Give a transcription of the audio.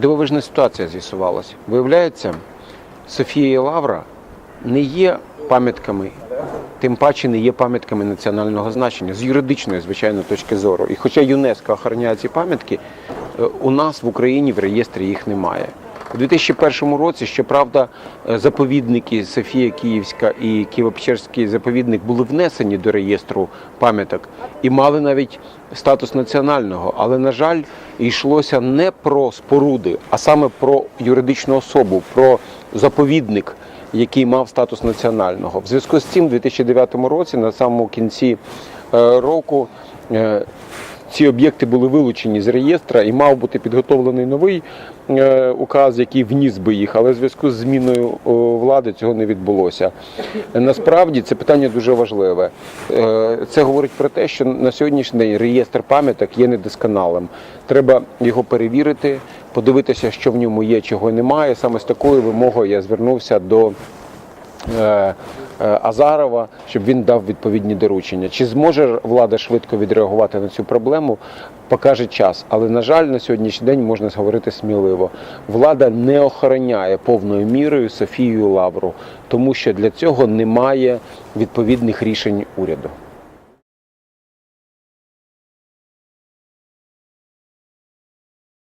Дивовижна ситуація з'ясувалася. Виявляється, Софія і Лавра не є пам'ятками, тим паче не є пам'ятками національного значення з юридичної, звичайно, точки зору. І хоча ЮНЕСКО охороняє ці пам'ятки, е, у нас в Україні в реєстрі їх немає. У 2001 році, щоправда, е, заповідники Софія Київська і Києво-Печерський заповідник були внесені до реєстру пам'яток і мали навіть статус національного. Але, на жаль, йшлося не про споруди, а саме про юридичну особу, про заповідник, який мав статус національного. В зв'язку з цим, у 2009 році, на самому кінці е, року, е, ці об'єкти були вилучені з реєстра і мав бути підготовлений новий е, указ, який вніс би їх, але в зв'язку з зміною влади цього не відбулося. Насправді це питання дуже важливе. Е, Це говорить про те, що на сьогоднішній день реєстр пам'яток є недосконалим. Треба його перевірити, подивитися, що в ньому є, чого немає. Саме з такою вимогою я звернувся до. Е, Азарова, щоб він дав відповідні доручення. Чи зможе влада швидко відреагувати на цю проблему, покаже час. Але на жаль, на сьогоднішній день можна говорити сміливо. Влада не охороняє повною мірою Софію Лавру, тому що для цього немає відповідних рішень уряду.